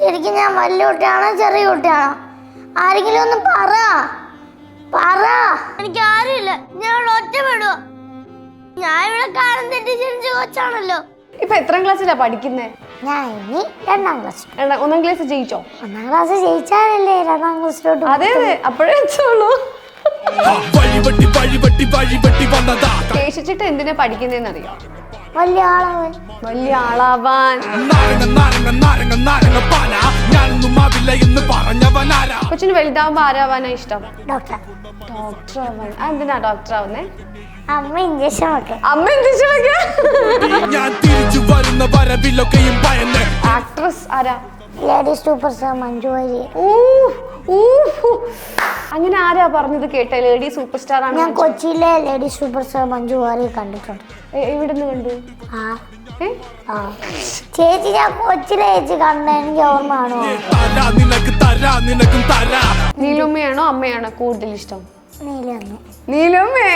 ശരിക്കും ഞാൻ വലിയ കുട്ടിയാണോ ചെറിയ കുട്ടിയാണോ? ആരെങ്കിലും ഒന്ന് പറ. പറ. എനിക്ക് ആരുമില്ല. ഞാൻ ഒറ്റ വിടുവോ ഞാൻ ഇവിടെ കാലം തെറ്റി ജനിച്ച കൊച്ചാണല്ലോ. ഇപ്പൊ എത്ര ക്ലാസ്സിലാ പഠിക്കുന്നേ? ഞാൻ ഇനി രണ്ടാം ക്ലാസ്. രണ്ടാം- ഒന്നാം ക്ലാസ് ജയിച്ചോ? ഒന്നാം ക്ലാസ് ജയിച്ചാലല്ലേ രണ്ടാം ക്ലാസ്സിലോട്ട് അതെ അതെ. അപ്പോഴേ വെച്ചോളൂ ശേഷിച്ചിട്ട് എന്തിനാ പഠിക്കുന്നതെന്ന് അറിയോ വലിയ ആളാവൻ. വലിയ ആളാവാൻ. കൊച്ചിന് വലുതാവുമ്പോ ആരാവാനാ ഇഷ്ടം? ഡോക്ടർ. ഡോക്ടർ ആവാൻ ആ, എന്തിനാ ഡോക്ടർ ആവുന്നേ അമ്മ ഇഞ്ചക്ഷൻ അമ്മ ഞാൻ തിരിച്ചു വരുന്ന വരവിലൊക്കെയും ഭയന്ന്. ആക്ട്രസ് ആരാ? Lady super star Manju Warrier. അങ്ങനെ ആരാ പറഞ്ഞത് കേട്ടേ? ലേഡി സൂപ്പർ സ്റ്റാർ ആണ് ഞാൻ കൊച്ചിയിലെ lady super star Manju Warrier കണ്ടിട്ടുണ്ട്. എവിടെ നിന്ന് കണ്ടു? ആ. ആ. ചേച്ചി ഞാൻ കൊച്ചിലെ ചേച്ചി കണ്ട എനിക്ക് ഓർമ്മ ആണോ. തരാ തരാ നിനക്കും തരാ. നീലുമ്മയാണോ അമ്മയാണോ കൂടുതൽ ഇഷ്ടം? നീലമ്മ. നീലുമ്മേ.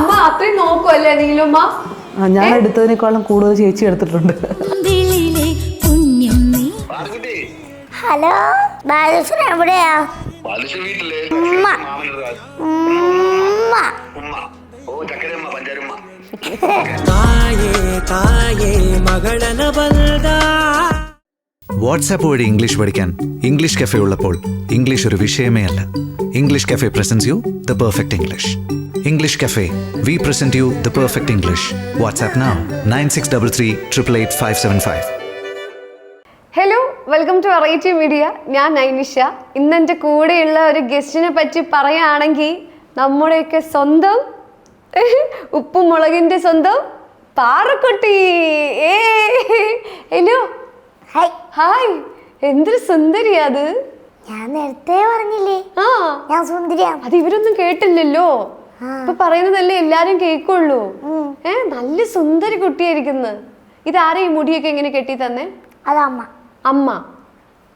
അമ്മ അത്രയും നോക്കുമല്ലേ നീലുമ്മ? ഞാൻ എടുത്തതിനേക്കാളും കൂടുതൽ ചേച്ചി എടുത്തിട്ടുണ്ട്. ഹലോ ബാലുശ്വരൻ എവിടെയാ? വാട്സാപ്പ് വഴി ഇംഗ്ലീഷ് പഠിക്കാൻ ഇംഗ്ലീഷ് കഫേ ഉള്ളപ്പോൾ ഇംഗ്ലീഷ് ഒരു വിഷയമേ അല്ല. English cafe presents you the perfect English. English cafe we present you the perfect English WhatsApp now nine six double three triple eight five seven five hello welcome to variety media ഞാൻ നൈനിഷ. ഇന്ന് എന്റെ കൂടെയുള്ള ഒരു ഗസ്റ്റിനെ പറ്റി പറയുകയാണെങ്കിൽ നമ്മുടെയൊക്കെ സ്വന്തം ഉപ്പും മുളകിന്റെ സ്വന്തം പാറക്കുട്ടി. ഏ ഹലോ. Hi hi. എന്തൊരു സുന്ദരിയാ അത്. ഞാൻ നേരത്തെ പറഞ്ഞില്ലേ? ആ. ഞാൻ സുന്ദരിയാ. അത് ഇവരൊന്നും കേട്ടില്ലല്ലോ. ഇപ്പൊ പറയുന്നതല്ലേ എല്ലാരും കേക്കുള്ളൂ. ഏ നല്ല സുന്ദരി കുട്ടിയായിരിക്കുന്നു. ഇതാരാ ഈ മുടിയൊക്കെ എങ്ങനെ കെട്ടി തന്നെ? അതമ്മ. അമ്മ.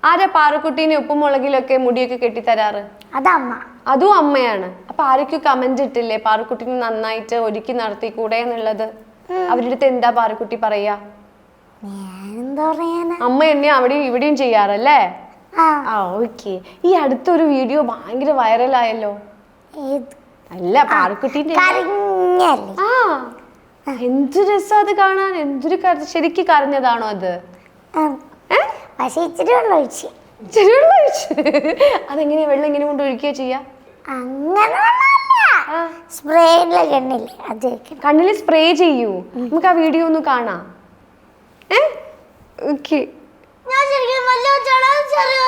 ആരാ പാറക്കുട്ടീനെ ഉപ്പും മുളകിലൊക്കെ മുടിയൊക്കെ കെട്ടിത്തരാറ് അതമ്മ. അതും അമ്മയാണ്. അപ്പൊ ആരൊക്കെ കമന്റ് ഇട്ടില്ലേ പാറക്കുട്ടിനെ നന്നായിട്ട് ഒരുക്കി നടത്തി കൂടെ എന്നുള്ളത് അവരുടെ അടുത്ത് എന്താ പാറക്കുട്ടി പറയാ? അമ്മ എന്നെ അവിടെയും ഇവിടെയും ചെയ്യാറല്ലേ? ആ. ആ ഓക്കെ. ഈ അടുത്തൊരു വീഡിയോ ഭയങ്കര വൈറലായല്ലോ ഏത് അല്ല പാറക്കുട്ടീന്റെ എന്തു ആ എന്ത് രസം അത് കാണാൻ. എന്തൊരു ശരിക്ക് കരഞ്ഞതാണോ അത്? ആ. ഏ? പക്ഷെ ഇച്ചിരി വെള്ളം ഒഴിച്ച്. ഇച്ചിരി വെള്ളം ഒഴിച്ച്. അതെങ്ങനെയാ വെള്ളം ഇങ്ങനെ കൊണ്ട് ഒഴിക്കുക ചെയ്യാ? അങ്ങനെ അത് വെക്കണം. കണ്ണിൽ സ്പ്രേ ചെയ്യൂ. നമുക്ക് ആ വീഡിയോ ഒന്ന് കാണാം. ഏ? ഓക്കെ. ഞാൻ ശരിക്കും വലിയ കൊച്ചാണോ? ചെറിയ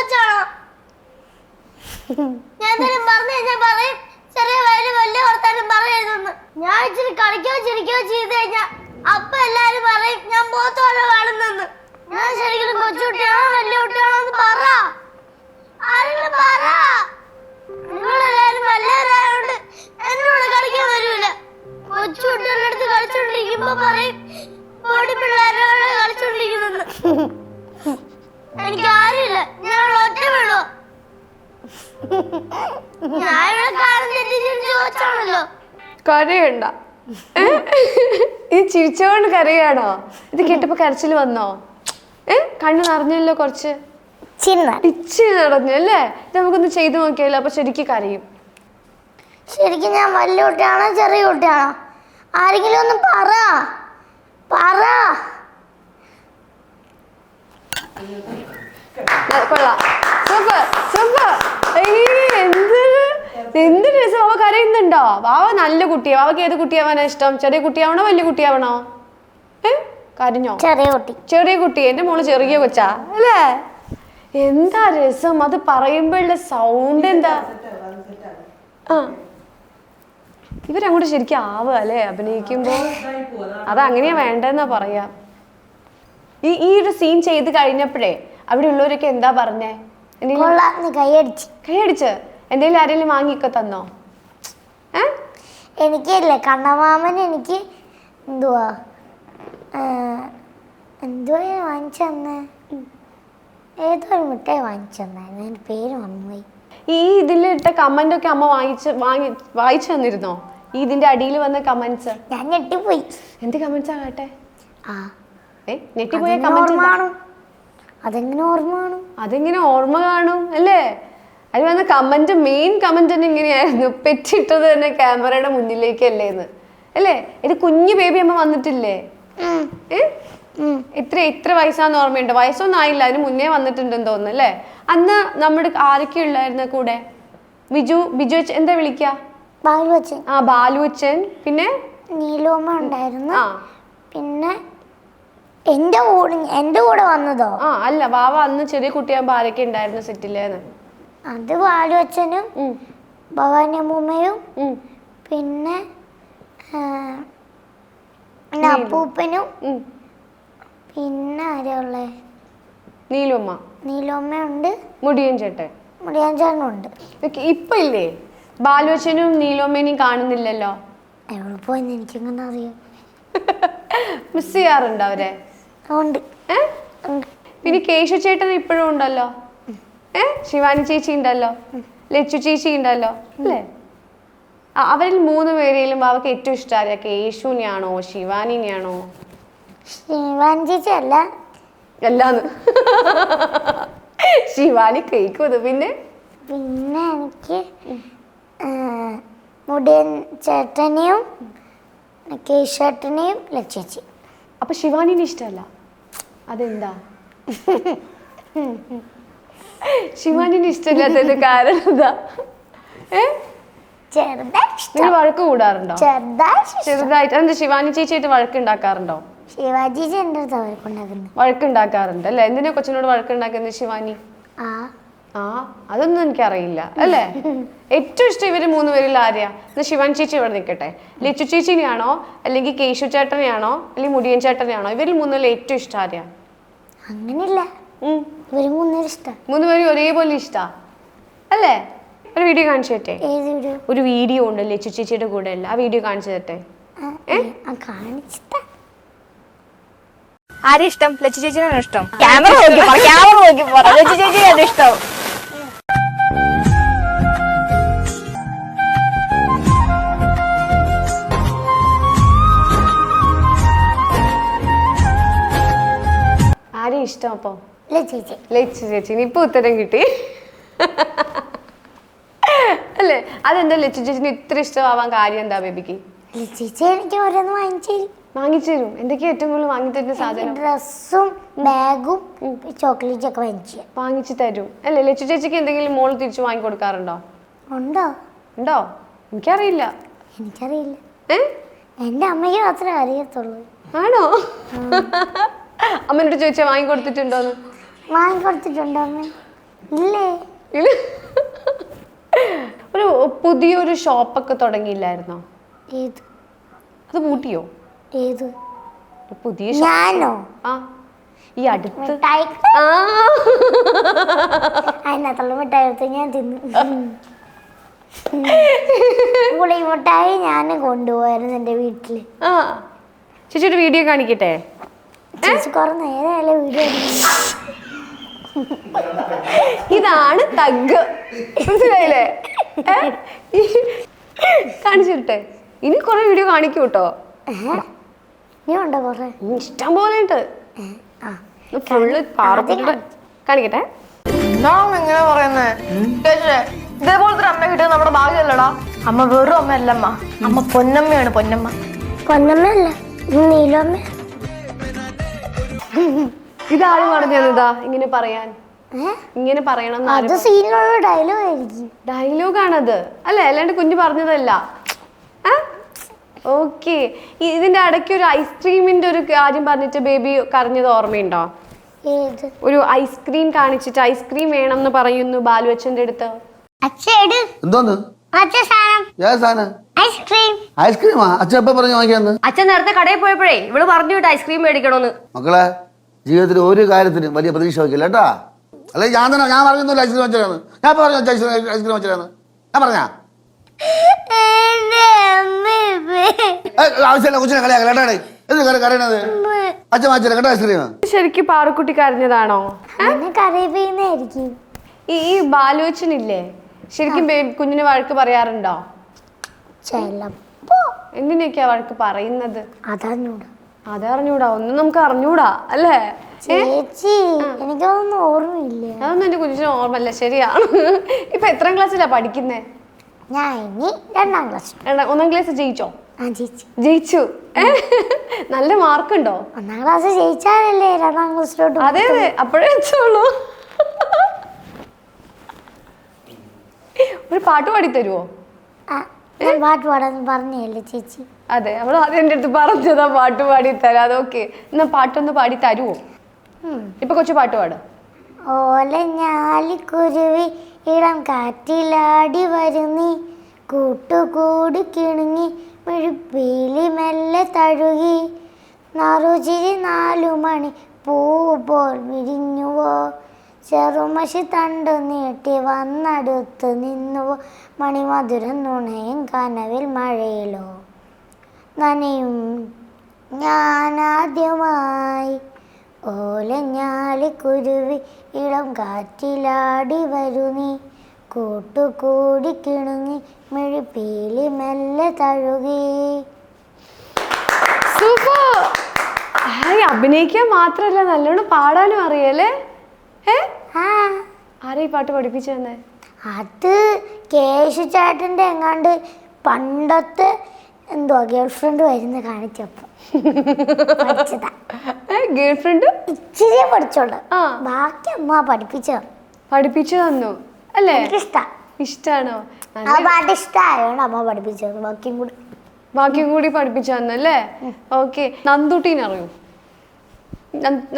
ഞാൻ പറഞ്ഞു കഴിഞ്ഞാൽ പറയും. ചെറിയ വയൽ വലിയ വർത്താനം പറയരുതെന്ന്. ഞാൻ ഇച്ചിരി കളിക്കോ ചിരിക്കോ ചെയ്ത് കഴിഞ്ഞാൽ അപ്പൊ എല്ലാരും പറയും ഞാൻ പോത്തോടെ കാണുന്നെന്ന്. ഞാൻ ശരിക്കും കൊച്ചുകുട്ടിയാണോ വലിയ കുട്ടിയാണോ പറ. ആരെങ്കിലും പറ. നിങ്ങളെല്ലാരും അടുത്ത് എനിക്ക് ഞാൻ ഒറ്റ വിടുവോ കരയണ്ട? ഈ ചിരിച്ചോണ്ട് കരയാണോ? ഇത് കേട്ടപ്പോ കരച്ചിൽ വന്നോ? ഏ? കണ്ണു നിറഞ്ഞല്ലോ കുറച്ച്. ഇച്ചിരി നടഞ്ഞു അല്ലേ? നമുക്കൊന്ന് ചെയ്തു നോക്കിയാലോ? അപ്പൊ ശരിക്കും കരയും. ശരിക്കും ഞാൻ വലിയ കുട്ടിയാണോ ചെറിയ കുട്ടിയാണോ? ആരെങ്കിലും ഒന്ന് പറ. പറ. കൊള്ളാം. Super super. എന്ത്? രസം. അവ കരയുന്നുണ്ടോ? വാവ നല്ല കുട്ടിയാ. വാവക്ക് ഏത് കുട്ടിയാവാനാ ഇഷ്ടം? ചെറിയ കുട്ടിയാവണോ വലിയ കുട്ടിയാവണോ? ഏ? കരഞ്ഞോ? ചെറിയ കുട്ടി. ചെറിയ കുട്ടി. എന്റെ മോൾ ചെറിയ കൊച്ചാ. അല്ലേ? എന്താ രസം? അത് പറയുമ്പോഴുള്ള സൗണ്ട് എന്താ? ആ. ഇവരങ്ങോട്ട് ശരിക്കും ആവുക അല്ലേ? അഭിനയിക്കുമ്പോ. അതങ്ങനെയാ വേണ്ടെന്നാ പറയാ. ഈ ഈ ഒരു സീൻ ചെയ്ത് കഴിഞ്ഞപ്പോഴേ അവിടെ ഉള്ളവരൊക്കെ എന്താ പറഞ്ഞേ? കൈയടിച്ച്. എന്തെങ്കിലും ആരെങ്കിലും വാങ്ങിയൊക്കെ തന്നോ? എനിക്കില്ലേ കണ്ണമാമൻ എനിക്ക് എന്തുവാ? എന്തുവാ വാങ്ങിച്ചു തന്നെ? ഏതോ ഒരു മിഠായി വാങ്ങിച്ചു തന്നായിരുന്നു എന്റെ പേര് മറന്നുപോയി. ഈ ഇതിലിട്ട കമന്റ് ഒക്കെ അമ്മ വാങ്ങിച്ച് വാങ്ങി വായിച്ചു തന്നിരുന്നോ? ഈ ഇതിന്റെ അടിയിൽ വന്ന കമന്റ്സ് ഞാൻ ഞെട്ടിപ്പോയി. എന്ത് കമന്റ്സ് ആകട്ടെ ആ. ഏ ഞെട്ടിപ്പോയ കമന്റ്സ് കമന്റ് അതെങ്ങനെ ഓർമ്മ കാണും? അതെങ്ങനെ ഓർമ്മ കാണും അല്ലേ? അതിൽ വന്ന കമന്റ് മെയിൻ കമന്റ് തന്നെ ഇങ്ങനെയായിരുന്നു. പെറ്റിട്ടത് തന്നെ ക്യാമറയുടെ മുന്നിലേക്കല്ലേ എന്ന് അല്ലേ? ഇത് കുഞ്ഞു ബേബി അമ്മ വന്നിട്ടില്ലേ? ഇത്ര ഇത്ര വയസ്സാന്ന് ഓർമ്മയുണ്ട്. വയസ്സൊന്നും ആയില്ല. അതിന് മുന്നേ വന്നിട്ടുണ്ടെന്ന് തോന്നുന്നു അല്ലേ? അന്ന് നമ്മുടെ ആരൊക്കെ ഉള്ളായിരുന്നു കൂടെ? ബിജു ബിജു അച്ഛൻ എന്താ വിളിക്ക? ബാലു അച്ഛൻ. ആ ബാലു അച്ഛൻ. പിന്നെ? നീലോമ്മ ഉണ്ടായിരുന്നു. പിന്നെ എന്റെ കൂടെ എന്റെ കൂടെ വന്നതോ? ആ അല്ല വാവ അന്ന് ചെറിയ കുട്ടിയാകുമ്പോ ആരൊക്കെ ഉണ്ടായിരുന്നു സെറ്റിലേന്ന് അത് ഉം, ഭവാനി അമ്മൂമ്മയും പിന്നെ അപ്പൂപ്പനും പിന്നെ ആരാ ഉള്ളേ? നീലുമ്മ. നീലോമ്മയുണ്ട്. മുടിയൻ ചേട്ടൻ. മുടിയൻ ചേട്ടനുണ്ട്. ഇപ്പൊ ഇല്ലേ ബാലുവച്ചനും നീലോമേനെയും കാണുന്നില്ലല്ലോ. എവിടെ പോയെന്ന് എനിക്കിങ്ങനെ അറിയാം. മിസ് ചെയ്യാറുണ്ടോ അവരെ? ഉണ്ട്. പിന്നെ കേശു ചേട്ടൻ ഇപ്പോഴും ഉണ്ടല്ലോ. ഏ? ശിവാനി ചേച്ചി ഉണ്ടല്ലോ. ലച്ചു ചേച്ചി ഉണ്ടല്ലോ. അല്ലേ? അവരിൽ മൂന്ന് പേരെയും അവർക്ക് ഏറ്റവും ഇഷ്ടം കേശുനെയാണോ കേശുവിനെയാണോ? ശിവാനിനെയാണോ? ശിവാനി ചേച്ചി അല്ല. എല്ലാന്ന് ശിവാനി കേൾക്കുന്നത് പിന്നെ? പിന്നെ എനിക്ക് മുടിയൻ ചേട്ടനെയും കേശേട്ടനെയും ലച്ചേച്ചി അപ്പൊ ശിവാനിനെ ഇഷ്ടമല്ല? അതെന്താ? ശിവാനിന് ഇഷ്ടമില്ലാത്തതിന്റെ കാരണം എന്താ? ഏ? നിങ്ങൾ വഴക്ക് കൂടാറുണ്ടോ? ചെറുതായിട്ട് എന്താ ശിവാനി ചേച്ചിയായിട്ട് വഴക്ക് ഉണ്ടാക്കാറുണ്ടോ? ശിവാജി വഴക്കുണ്ടാക്കാറുണ്ട് അല്ലെ? എന്തിനാ കൊച്ചിനോട് വഴക്കുണ്ടാക്കുന്നത് ശിവാനി? ആ. ആ അതൊന്നും എനിക്കറിയില്ല അല്ലേ? ഏറ്റവും ഇഷ്ടം ഇവർ മൂന്ന് പേരിൽ ആരെയാ? ഇന്ന് ശിവൻ ചേച്ചി ഇവിടെ നിൽക്കട്ടെ. ലിച്ചു ചേച്ചിനെയാണോ? അല്ലെങ്കിൽ കേശു ചേട്ടനെയാണോ? അല്ലെങ്കിൽ മുടിയൻ ചേട്ടനെയാണോ? ഇവരിൽ മൂന്നിൽ ഏറ്റവും ഇഷ്ടം ആരെയാ? അങ്ങനെയല്ല. മൂന്നുപേരും ഇവർ ഇഷ്ടം. ഒരേപോലെ ഇഷ്ടാ അല്ലേ? ഒരു വീഡിയോ കാണിച്ചു തരട്ടെ? ഒരു വീഡിയോ ഉണ്ട് ലിച്ചു ചേച്ചിയുടെ കൂടെ അല്ല. ആ വീഡിയോ കാണിച്ചു തരട്ടെ? ആ കാണിച്ചിട്ടാ. ആരെയും ഇഷ്ടം? ലച്ചു ചേച്ചിനാണ് ഇഷ്ടം? ക്യാമറ നോക്കി പറ ക്യാമറ നോക്കി പറ. ലച്ചു ചേച്ചിയാണ് ഇഷ്ടം. ഇഷ്ടം അപ്പൊ ഇല്ല ചേച്ചി. ലച്ചു ചേച്ചി ഇപ്പൊ ഉത്തരം കിട്ടി. അല്ലേ? അതെന്താ ലച്ചു ചേച്ചിന് ഇത്ര ഇഷ്ടമാവാൻ കാര്യം എന്താ ബേബിക്ക്? എനിക്ക് ഓരോന്ന് വാങ്ങിച്ചു വാങ്ങിച്ചു തരും. എന്തൊക്കെയാ ഏറ്റവും കൂടുതൽ വാങ്ങി തരുന്ന സാധനം? ഡ്രസ്സും ബാഗും ചോക്ലേറ്റ് ഒക്കെ വാങ്ങിച്ചു. വാങ്ങിച്ചു തരും. അല്ലേ ലച്ചു ചേച്ചിക്ക് എന്തെങ്കിലും മോൾ തിരിച്ചു വാങ്ങി കൊടുക്കാറുണ്ടോ? ഉണ്ടോ? ഉണ്ടോ? എനിക്കറിയില്ല. എനിക്കറിയില്ല. ഏ? എന്റെ അമ്മയ്ക്ക് മാത്രമേ അറിയത്തുള്ളൂ. ആണോ? അമ്മനോട് ചോദിച്ചാ വാങ്ങി കൊടുത്തിട്ടുണ്ടോന്ന് വാങ്ങിക്കൊടുത്തിട്ടുണ്ടോ അമ്മ ഇല്ലേ ഇല്ല. ഒരു പുതിയൊരു ഷോപ്പൊക്കെ തുടങ്ങിയില്ലായിരുന്നോ ഏത് അത് പൂട്ടിയോ ഏത് പുതിയ ഞാനോ ആ ഈ അടുത്ത് മിഠായി ആ അതിനകത്തുള്ള മിഠായി എടുത്ത് ഞാൻ തിന്നു പുളി മിഠായി ഞാൻ കൊണ്ടുപോയായിരുന്നു എന്റെ വീട്ടിൽ ചേച്ചി ഒരു വീഡിയോ കാണിക്കട്ടെ ചേച്ചി കുറെ നേരമല്ലേ വീഡിയോ ഇതാണ് തഗ്. മനസ്സിലായില്ലേ? കാണിച്ചിട്ടെ കാണിച്ചു തരട്ടെ ഇനി കുറെ വീഡിയോ കാണിക്കൂ കേട്ടോ നീ ഉണ്ടോ കുറെ ഇഷ്ടം പോലെ ഉണ്ട് ആ. ഫുള്ള് പാറപ്പെട്ടിട്ട് കാണിക്കട്ടെ. എങ്ങനെ പറയുന്നേ? ഇതേപോലത്തെ ഒരു അമ്മ കിട്ടിയത് നമ്മുടെ ഭാഗ്യമല്ലടാ അമ്മ വെറും അമ്മ അമ്മ പൊന്നമ്മയാണ് പൊന്നമ്മ പൊന്നമ്മ. പൊന്നമ്മയല്ല നീലമ്മ. ഇതാണ് പറഞ്ഞതാ ഇങ്ങനെ പറയാൻ. ഇങ്ങനെ പറയണം അത് സീനിലുള്ള ഡയലോഗ് ആയിരിക്കും അല്ലെ അല്ലേ? അല്ലാണ്ട് കുഞ്ഞു പറഞ്ഞതല്ല. ഓക്കെ. ഇതിന്റെ ഇടയ്ക്ക് ഒരു ഐസ്ക്രീമിന്റെ ഒരു കാര്യം പറഞ്ഞിട്ട് ബേബി കരഞ്ഞത് ഓർമ്മയുണ്ടോ? ഏത്? ഒരു ഐസ്ക്രീം കാണിച്ചിട്ട് ഐസ്ക്രീം വേണം എന്ന് പറയുന്നു ബാലു അച്ഛന്റെ അടുത്ത് എന്തോന്ന്? ഐസ്ക്രീം അച്ഛൻ നേരത്തെ കടയിൽ പോയപ്പോഴേ ഇവൾ പറഞ്ഞു ഐസ്ക്രീം മേടിക്കണോന്ന്. മക്കളെ ജീവിതത്തിൽ ഒരു കാര്യത്തിനും വലിയ പ്രതീക്ഷ വയ്ക്കില്ല കേട്ടാ. അല്ലെ ഞാൻ തന്നെ ഞാൻ പറഞ്ഞൊന്നുമില്ല ഐസ്ക്രീം വെച്ചാണ് ഞാൻ പറഞ്ഞു ഐസ്ക്രീം വെച്ചാണ് ഞാൻ പറഞ്ഞാ? ആവശ്യമില്ല കൊച്ചിനെ കളിയാക്കല കേട്ടാടേ എന്ത് കറി കറിയണത് അച്ഛൻ വാങ്ങിച്ചില്ല കേട്ടോ ഐസ്ക്രീം. ശരിക്കും പാറക്കുട്ടി കരഞ്ഞതാണോ? ഈ ഈ ബാലു അച്ഛനില്ലേ ശരിക്കും കുഞ്ഞിന് വഴക്ക് പറയാറുണ്ടോ? എന്തിനൊക്കെയാ വഴക്ക് പറയുന്നത്? അതഞ്ഞൂടാ അതറിഞ്ഞൂടാ ഒന്നും നമുക്ക് അറിഞ്ഞൂടാ അല്ലേ? ചേച്ചി എനിക്കതൊന്നും ഓർമ്മയില്ല. അതൊന്നും എന്റെ കുഞ്ഞിന് ഓർമ്മല്ല ശരിയാണ്. ഇപ്പൊ എത്രാം ക്ലാസ്സിലാ പഠിക്കുന്നേ? ഞാൻ ഇനി രണ്ടാം ക്ലാസ്. ഒന്നാം ക്ലാസ് ജയിച്ചോ? ജയിച്ചു. നല്ല മാർക്ക് ഉണ്ടോ ഒന്നാം ക്ലാസ് ജയിച്ചാലല്ലേ രണ്ടാം ക്ലാസ്സിലോട്ട് അതെ അതെ. അപ്പോഴേ എത്തുള്ളൂ. ഒരു പാട്ട് പാടി തരുവോ ആ, ഞാൻ പാട്ട് പാടാന്ന് പറഞ്ഞല്ലേ ചേച്ചി? അതെ അവൾ ആദ്യം എന്റെ അടുത്ത് പറഞ്ഞതാ പാട്ട് പാടി തരാം അതൊക്കെ എന്നാ പാട്ടൊന്ന് പാടി തരുമോ ഇപ്പൊ കൊച്ചു പാട്ട് പാട്. ഓലഞ്ഞാലിക്കുരുവി ഇളം കാറ്റിലാടി വരുന്നി. കൂട്ടുകൂടി കിണുങ്ങി മിഴുപ്പീലി മെല്ലെ തഴുകി. നറുചിരി നാലു മണി പൂ പോൽ വിരിഞ്ഞുവോ? ചെറുമഷി തണ്ടു നീട്ടി വന്നടുത്ത് നിന്നു മണിമധുരം നുണയും കനവിൽ മഴയിലോ. നനയും ഞാനാദ്യമായി ഓലഞ്ഞാലിക്കുരുവി ഇളം കാറ്റിലാടി വരുന്നി കൂട്ടുകൂടി കിണുങ്ങി മിഴിപ്പീലി മെല്ലെ തഴുകി. അഭിനയിക്കാൻ മാത്രല്ല നല്ലോണം പാടാനും അറിയല്ലേ? ഏ? ആരാ ഈ പാട്ട് പഠിപ്പിച്ചു തന്നെ അത് കേശു ചേട്ടന്റെ എങ്ങാണ്ട് പണ്ടത്തെ എന്തുവാ ഗേൾ ഫ്രണ്ട് വരുന്ന കാണിച്ചപ്പോ. ഗേൾ ഫ്രണ്ട് ഇച്ചിരി പഠിച്ചോളൂ. ബാക്കി അമ്മ പഠിപ്പിച്ചു പഠിപ്പിച്ചു തന്നു. അല്ലേ? എനിക്കിഷ്ടാ. ഇഷ്ടാണോ? ആ പാട്ട് ഇഷ്ടമായോണ്ട് അമ്മ പഠിപ്പിച്ചത് ബാക്കിയും കൂടി. ബാക്കിയും കൂടി പഠിപ്പിച്ചു തന്നു അല്ലേ? ഓക്കെ. നന്ദുട്ടീനെ അറിയൂ?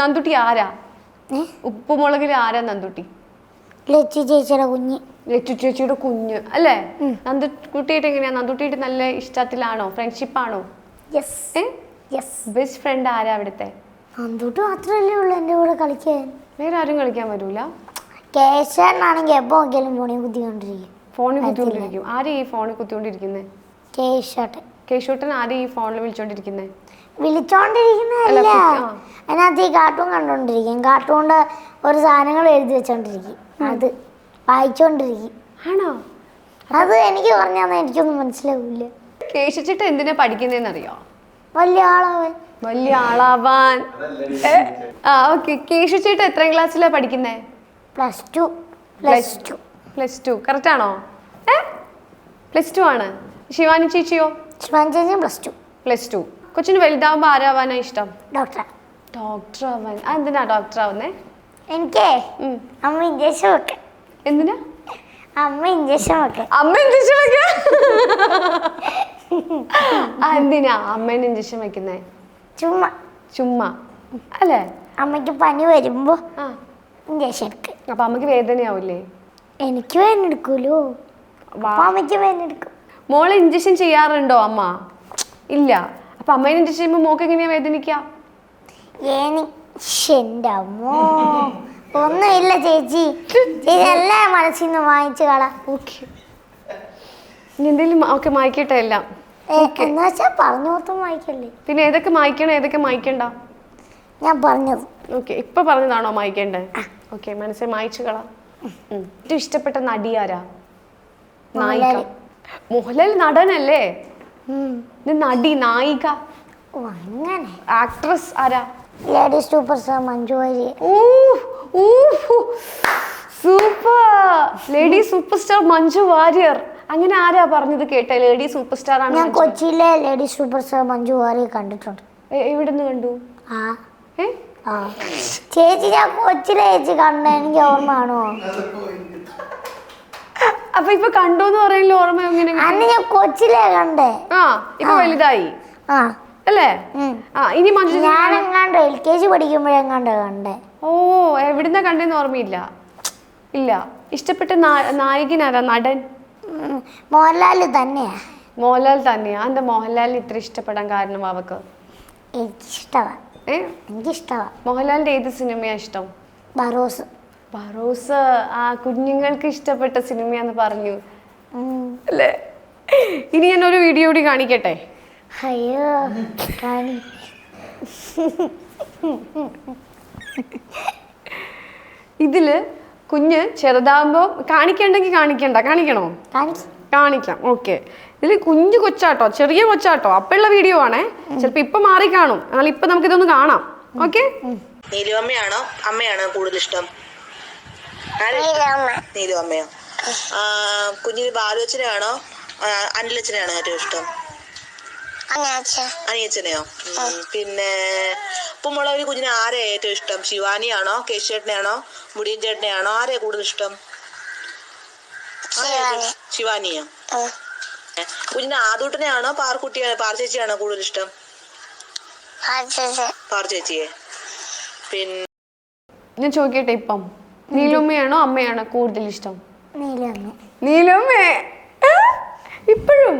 നന്ദുട്ടി ആരാ? ഉപ്പുമുളകിൽ ആരാ നന്ദുട്ടി? ലച്ചു ചേച്ചിയുടെ കുഞ്ഞ്. ലച്ചു ചേച്ചിയുടെ കുഞ്ഞ്. അല്ലേ? നന്ദുട്ടിയായിട്ട് എങ്ങനെയാ? നന്ദുട്ടിയായിട്ട് നല്ല ഇഷ്ടത്തിലാണോ? ഫ്രണ്ട്ഷിപ്പ് ആണോ? യെസ് യെസ് ബെസ്റ്റ് ഫ്രണ്ട് ആരാ അവിടുത്തെ? നന്ദുട്ടി മാത്രമല്ലേ ഉള്ളൂ എന്റെ കൂടെ കളിക്കാൻ. വേറെ ആരും കളിക്കാൻ വരൂല? കേശവനാണെങ്കിൽ എപ്പോൾ നോക്കിയാലും ഫോണിൽ കുത്തിക്കൊണ്ടിരിക്കും. ഫോണിൽ കുത്തിക്കൊണ്ടിരിക്കും. ആരും ഈ ഫോണിൽ കുത്തിക്കൊണ്ടിരിക്കുന്നത് കേശോട്ടൻ കേശോട്ടൻ ആരും ഈ ഫോണിൽ വിളിച്ചോണ്ടിരിക്കുന്നത് വിളിച്ചോണ്ടിരിക്കുന്നതല്ല. അതിനകത്ത് ഈ കാർട്ടൂൺ കണ്ടോണ്ടിരിക്കും. കാർട്ടൂണിന്റെ ഒരു സാധനങ്ങൾ എഴുതി വെച്ചോണ്ടിരിക്കും. അത് വായിച്ചോണ്ടിരിക്കും. ആണോ? അത് എനിക്ക് പറഞ്ഞാൽ എനിക്കൊന്നും മനസ്സിലാവില്ല. കേശിച്ചിട്ട് എന്തിനാ പഠിക്കുന്നതെന്ന് അറിയോ വലിയ ആളവൻ. വലിയ ആളാവാൻ. ആ ഓക്കെ. കേശുച്ചേട്ട് എത്രാം ക്ലാസ്സിലാ പഠിക്കുന്നേ? Plus two. Plus two. Plus two. Correct ആണോ? ഏ? പ്ലസ് ടു ആണ്. ശിവാനി ചേച്ചിയോ? ശിവാനി ചേച്ചി പ്ലസ് ടു. Plus to. കൊച്ചിന് വലുതാവുമ്പോൾ ആരാവാനാ ഇഷ്ടം? ഡോക്ടർ ഡോക്ടർ ആവാൻ ആ എന്തിനാ ഡോക്ടർ ആവുന്നേ എനിക്കേ? അമ്മ ഇഞ്ചക്ഷൻ വെക്കെ. എന്തിനാ? അമ്മ ഇഞ്ചക്ഷൻ വെക്കാം. അമ്മ ഇഞ്ചക്ഷൻ വെക്ക? എന്തിനാ അമ്മേനെ ഇഞ്ചക്ഷൻ വെക്കുന്നേ? ചുമ്മാ. ചുമ്മാ. അല്ലേ? അമ്മയ്ക്ക് പനി വരുമ്പോ ഇഞ്ചക്ഷൻ എടുക്കും. അപ്പൊ അമ്മയ്ക്ക് വേദനയാവൂലേ എനിക്ക് വേദന എടുക്കൂലോ? അമ്മയ്ക്ക് വേദന എടുക്കും. മോളെ ഇഞ്ചക്ഷൻ ചെയ്യാറുണ്ടോ അമ്മ? ഇല്ല. അപ്പൊ അമ്മേനെ ഇഞ്ചക്ഷൻ ചെയ്യുമ്പോ മോക്ക് എങ്ങനെയാ വേദനിക്ക? എനിക്ക് എന്റെ അമ്മോ ഒന്നുമില്ല ചേച്ചി. ചേച്ചി എല്ലാം മനസ്സിൽ നിന്ന് വാങ്ങിച്ചു കളാം. ഓക്കെ. എന്തെങ്കിലും ഓക്കെ മായ്ക്കട്ടെ എല്ലാം? എന്ന് വെച്ചാ പറഞ്ഞു മൊത്തം വായിക്കല്ലേ പിന്നെ ഏതൊക്കെ മായ്ക്കണം ഏതൊക്കെ മായ്ക്കണ്ട? ഞാൻ പറഞ്ഞത്. ഓക്കെ. ഇപ്പൊ പറഞ്ഞതാണോ മായ്ക്കേണ്ടത് ഓക്കെ മനസ്സിൽ മായ്ച്ചു കള. ഏറ്റവും ഇഷ്ടപ്പെട്ട നടി ആരാ? നായിക. മോഹൻലാൽ നടനല്ലേ. നടി നായിക. അങ്ങനെ. ആക്ട്രസ് ആരാ? Ladies super star Manju Warrier super lady super star Manju Warrier അങ്ങനെ ആരാ പറഞ്ഞത് കേട്ടെ? ലേഡി സൂപ്പർ സ്റ്റാർ ആണ് ഞാൻ മഞ്ജു. കൊച്ചിയിലെ ladies super star Manju Warrier കണ്ടിട്ടുണ്ട്. എ- എവിടുന്ന് കണ്ടു? ആ. ഏ? ആ. ചേച്ചി ഞാൻ കൊച്ചിലെ ചേച്ചി കണ്ട. എനിക്ക് ഓർമ്മ ആണോ? അപ്പൊ ഇപ്പൊ കണ്ടു എന്ന് പറയുന്ന ഓർമ്മ എങ്ങനെ? അന്ന് ഞാൻ കൊച്ചിലെ കണ്ടേ. ആ ഇപ്പൊ വലുതായി. ആ. അല്ലേ? ആ ഇനി മഞ്ജു ഞാൻ എങ്ങാണ്ട് എൽ കെ ജി പഠിക്കുമ്പോഴെങ്ങാണ്ട് കണ്ടേ. ഓ എവിടുന്ന കണ്ടെന്ന് ഓർമ്മയില്ല. ഇല്ല. ഇഷ്ടപ്പെട്ട നായകനാരാ നടൻ? മോഹൻലാൽ തന്നെയാ. മോഹൻലാൽ തന്നെയാ. എന്താ മോഹൻലാൽ ഇത്ര ഇഷ്ടപ്പെടാൻ കാരണം അവക്ക്? മോഹൻലാലിന്റെ ഏത് സിനിമയാ ഇഷ്ടം? ബറോസ്. ബറോസ് ആ കുഞ്ഞുങ്ങൾക്ക് ഇഷ്ടപ്പെട്ട സിനിമയാന്ന് പറഞ്ഞു. അല്ലേ? ഇനി ഞാൻ ഒരു വീഡിയോ കൂടി കാണിക്കട്ടെ? അയ്യോ കാണി ഇതിൽ കുഞ്ഞ് ചെറുതാകുമ്പോൾ കാണിക്കണ്ടെങ്കിൽ കാണിക്കണ്ട. കാണിക്കണോ? കാണിക്കാം. ഓക്കെ. ഇതിൽ കുഞ്ഞു കൊച്ചാട്ടോ ചെറിയ കൊച്ചാട്ടോ. അപ്പുള്ള വീഡിയോ ആണേ. ചിലപ്പോ ഇപ്പൊ മാറി കാണും. എന്നാൽ ഇപ്പൊ നമുക്ക് ഇതൊന്ന് കാണാം. ഓക്കെ? നീലു അമ്മയാണോ അമ്മയാണോ കൂടുതൽ ഇഷ്ടം ആരെ? നീലു അമ്മയോ ആ, കുഞ്ഞിന് ബാലുവച്ചനെയാണോ അനിലച്ചനെയാണോ ഏറ്റവും ഇഷ്ടം. അനിയച്ചനെയോ? പിന്നെ പിന്നെ ഒരു കുഞ്ഞിനെ ആരെയാ ഏറ്റവും ഇഷ്ടം? ശിവാനിയാണോ കേശുചേട്ടനെയാണോ മുടിയൻ ചേട്ടനെയാണോ ആരെയാ കൂടുതൽ ഇഷ്ടം? ശിവാനിയോ? കുഞ്ഞിന് ആദൂട്ടനെയാണോ പാർക്കുട്ടിയാണോ പാർച്ചേച്ചിയാണോ കൂടുതൽ ഇഷ്ടം? പാർച്ചേച്ചിയെ. പിന്നെ ഞാൻ ചോദിക്കട്ടെ ഇപ്പം? നീലുമ്മയാണോ അമ്മയാണോ കൂടുതൽ ഇഷ്ടം? നീലുമ്മേ. ഇപ്പോഴും?